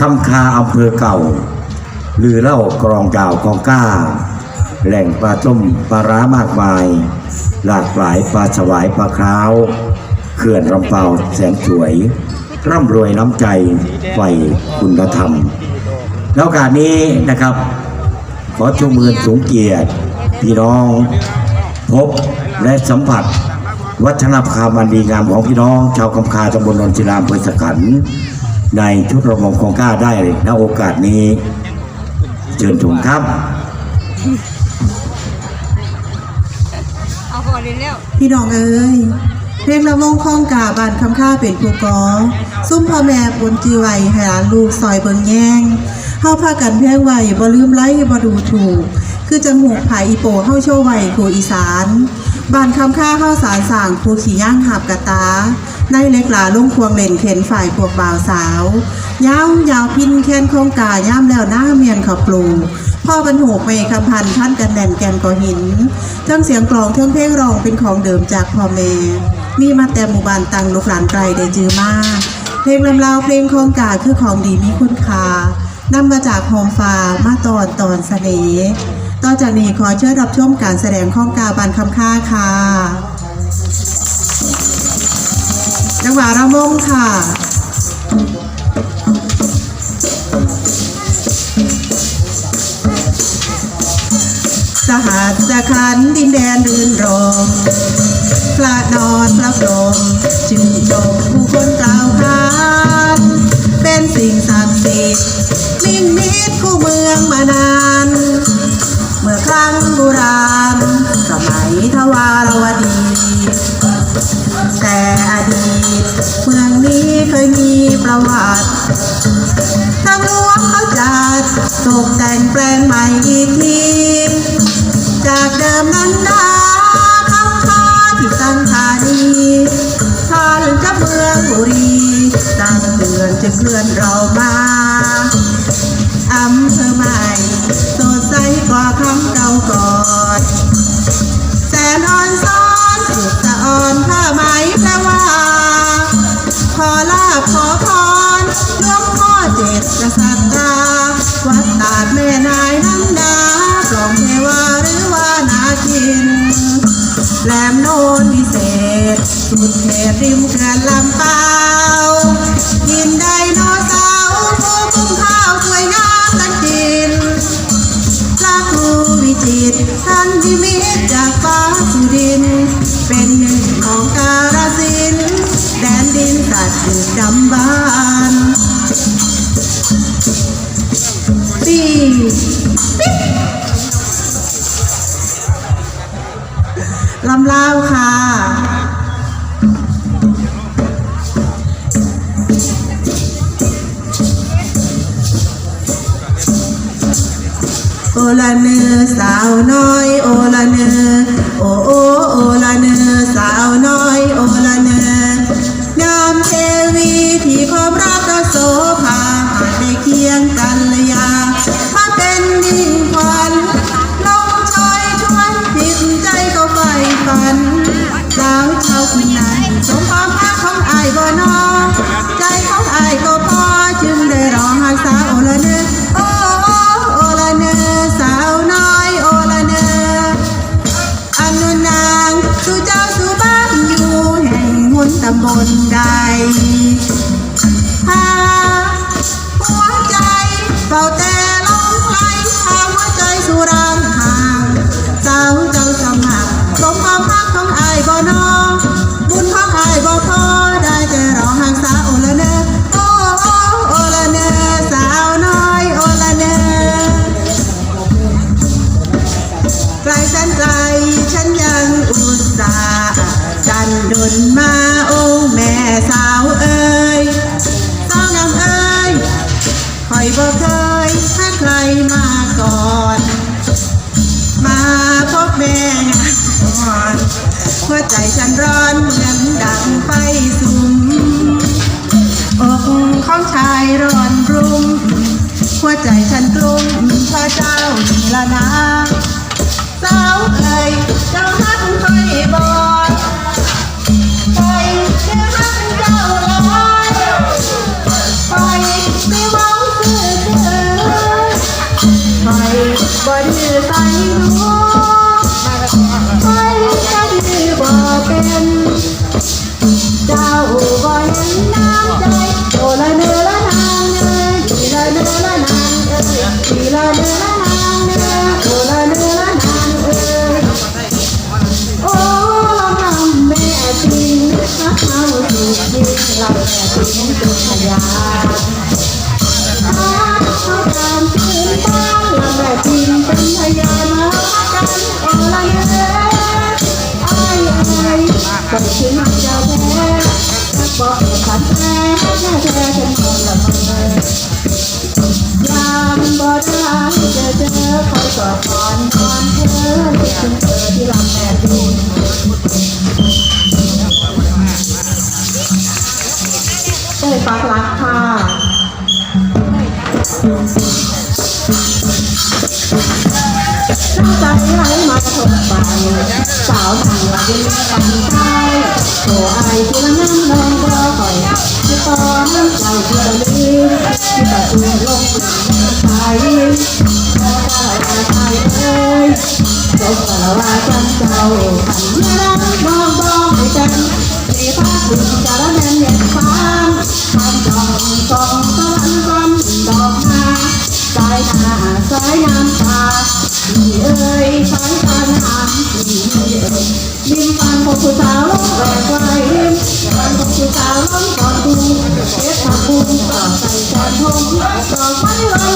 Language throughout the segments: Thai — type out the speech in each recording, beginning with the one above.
คำคาอำเภอเก่าลือเล่ากรองดาวกองก้า แหล่งปลาต้มปลาร้ามากมาย หลากหลายปลาสวายปลาคราวเขื่อนลำเปาแสนสวย ร่ำรวยน้ำใจไฟคุณธรรม แล้วการนี้นะครับ ขอชูมือสูงเกียรติ พี่น้อง พบและสัมผัส วัฒนธรรมอันดีงามของพี่น้อง ชาวคำคาตำบลนนทิรามเภอสขันธ์ ในชุดระมงของกล้าได้ณโอกาสนี้เชิญชมครับเอาก่อนเลยแล้วพี่น้องเอ้ยเพลงละวงข้องกาบานคำค่าเป็นผู้กอซุ่มพ่อแม่บนจีไวให้หลานลูกซอยเบิงแย่งเฮาพากันแพงไว้บ่ลืมไล่บ่ดูถูก คือจังหูกผายอีโปเฮาโชว์ไว้ผู้อีสานบ้านคำค่าเฮาสารสร้างผู้ขี่ย่างหับกะตา ในเล็กหลาลุงควงเล่นเข็นฝ่ายพวกบ่าวสาว ยาวยาวพินแค้นโครงกาย่ามแล้วหน้าเมียนเขาปลูพ่อบรรโหกเมคำพันท่านกันแน่นแกนก่อหินเทั้งเสียงกลองเทั้งเพลงร้องเป็นของเดิมจากพ่อแม่มีมาแต่หมู่บ้านตังลูกหลานไกลได้จือมาก เพลงลำลาวเพลงของกาคือของดีมีคุณค่านำมาจากโฮมฟ้ามาตอนตอนเสน่ห์ต่อจากนี้ขอเชิญรับชมการแสดงของกาบานคำค่าค่ะ จังหวะระมงค่ะ สหัสสขันดินแดนรื่นรมพระนอนพระพรหมจึงชมผู้คนกล่าวขานเป็นสิ่งศักดิ์สิทธิ์มิ่งมิตรคู่เมืองมานาน เมื่อครั้งโบราณ สมัยทวารวดี ประวัติทางหลวงเขาจัดตกแต่งแปลงใหม่อีกทีจากเดิมนั้นนาคำคาที่ตั้งธานีท่านจะเมืองบุรีตั้งเตือนจะเคลื่อนเรามาอำเภอ ริมเขื่อนลำเปากินไดโนเสาร์ผู้กุ้งข้าวสวยงามกันกินพระครูวิจิตท่านที่มิตจากฟ้าสุดิน เป็นหนึ่งของการสิน แดนดินตัดอยู่จำบ้านปีปิ๊ลำลาวค่ะ ละเนือสาวน้อย โอละเนือโอโอโอละเนือสาวน้อย โอละเนืองามเทวีที่ความรักโสภาหากได้เคียงกันลยาำบลใด บ่ดื้อใส่หนูไปก็ดื้อบ่เป็นเจ้าบ่เห็นน้ำใจโอละเนื้อละนางเอ้ยดีละเนื้อละนางเอ้ยดีละเนื้อละนางเอ้ยโอละเนื้อละนางเอ้ยโอ้ละนำแม่จริงนะเอาถูกยิงเราแม่จริงเป็นพยาน เธอที่ลำแม่ดินเอ้ยปักรักค่ะน้ำใจไหลมาทบไปสาวหนังละดินปันไทยโอ้ไอที่ละนั่งนอนก็คอยที่ตอนน้ำใจที่ละลืม ว่าจันเจ้าขันเมื่อนั้นมองมองให้กันสีฟ้าถึงจะละแน่นเย็นฟ้าทำจองกองตะวันวันดอกนาสายหน้าสายน้ำตานี่เอ้ยสายตาน้ำนี่เอ้ยดินฟันของผู้สาวล้มแหวกไว้ดินฟันของผู้สาวล้มก่อนดูเอ็ดผักบุ้งต่อใส่จานทงดอกไม้วัน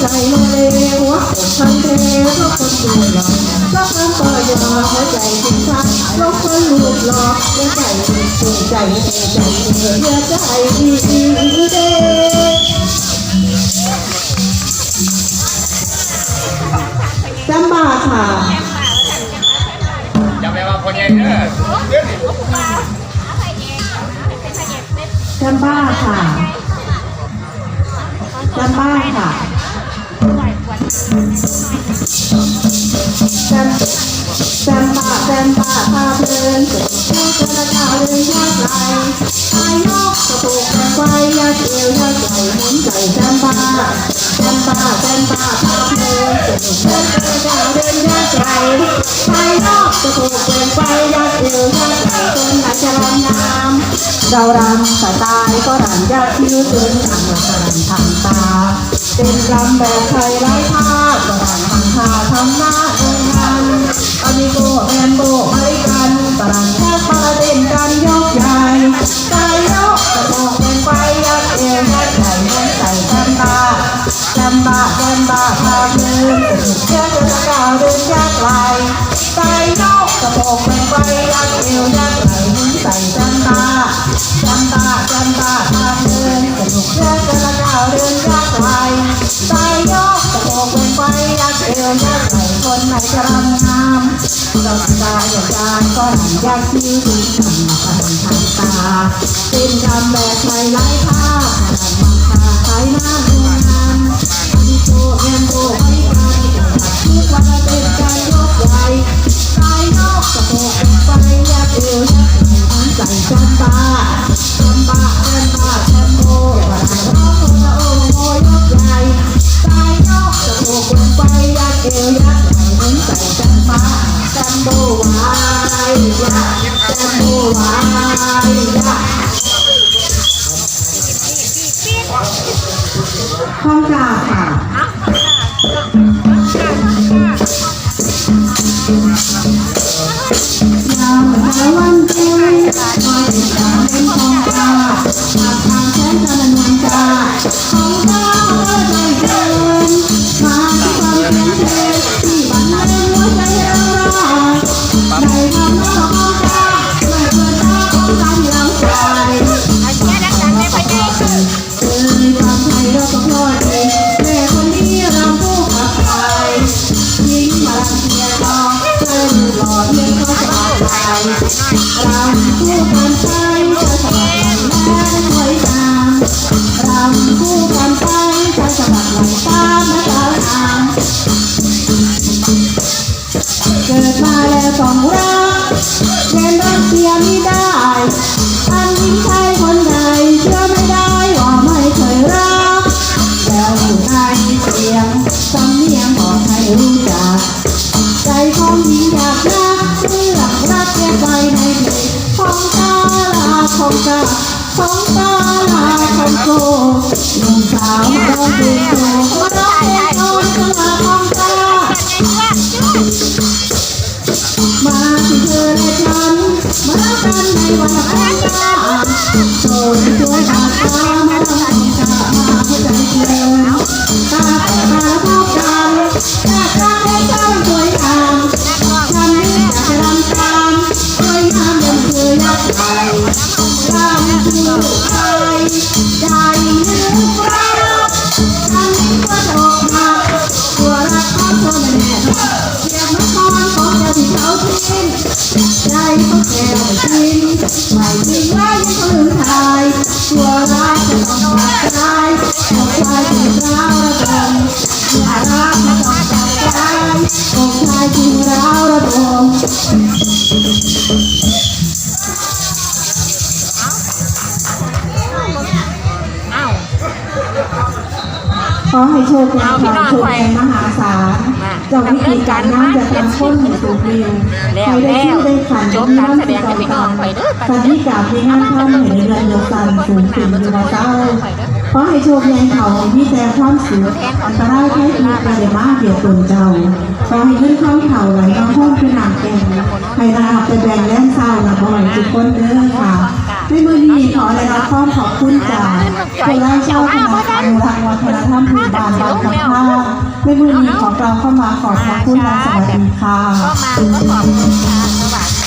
ใจเลยหัวอกพันเททุกคนดูหล่อก็เพิ่มต่อยอ หัวใจถึงทักลงคนลูกหล่อหัวใจถึงใจใจใจเยอใจดีเด้จำบาค่ะอย่าไปว่าคนใหญ่เด้อจำบ้าค่ะจำบ้าค่ะ จำจำบ้าจำบ้าพาเพลินเกิดเจ้าเจ้าเจ้าเดินยากไกลไอ้นกกระปุกแรงไฟยากเอวยากไหลหมุนใจจำบ้าจำบ้าจำบ้าพาเพลินเกิดเจ้าเจ้าเจ้าเดินยากไกลไอ้นกกระปุกแรงไฟยากเอวยากไหลคนหนจะรำน้ำเรารำสไตล์ก็รำยากคิ้วเดินทางเรารำทางตา เป็นรำแบบไทยไร้ภาพก็รำทางท่าทำหน้าเองกันอามิโกแมนโบไม่กันตรำแค่ปาเด่นกันยกใหญ่ใจยกกระโดดเป็นไฟยักเอวยักใหญ่ยักใส่จำตาจำบาจำบาพาเดินแค่เดินก้าวเดินยักไหลใจยกกระโดดเป็นไฟยักเอวยักไหลใส่จำตาจำตาจำตาทา เอวยากไหลคนไหนจะรำงามเราตาอย่างการก็หลังยากที่ดีทำ เอวยัดไหล่เหมือนใส่จำบาจำโบวายยัดจำโบวายยัดข้องกาค่ะยามหาวันเพ็ญคอยติดตามเป็นขอ ง่ายเราคู่กันไป มาที่เธอและฉันมากันในวันของตาโชว์ในช่วยอาตามาร้องเพลงกามาเพื่อใจเธอตาต่อตาเท่ากันตาตาให้เจ้าสวยงามฉันนี่อยากจะรำตามสวยงามยังเธอยักษ์ใหญ่รำคือใครใจนึกรัก อให้โชคดีค่ะโชคดีมหาศาลเจ้าวิธีการนั่งจะทำค้นให้สูงวิวใครได้ชื่อได้ขันมีวันที่ต่อไปสันนิกาที่งานทำเห็นเรือนเดียวกันสูงขึ้นอยู่ว่าเจ้าขอให้โชคดีเขาที่แต่ความสุขอันตรายแค่ทีกระเดมาเดียวตนเจ้าขอให้เงินข้ามเขาไหลมาห้องขึ้นหนังแก่งให้ราไปแบ่งแล่นเศร้าและบ่อยทุกคนเด้อค่ะ ด้วยมือนี้ขอได้รับความขอบคุณจากผู้ไร้เช่าธนาคารอนุรักษ์วัฒนธรรมพื้นบ้านบางกำพร้าในมือนี้ของเราเข้ามาขอบพระคุณและสวัสดีค่ะก็มาก็ขอบคุณค่ะสวัสดี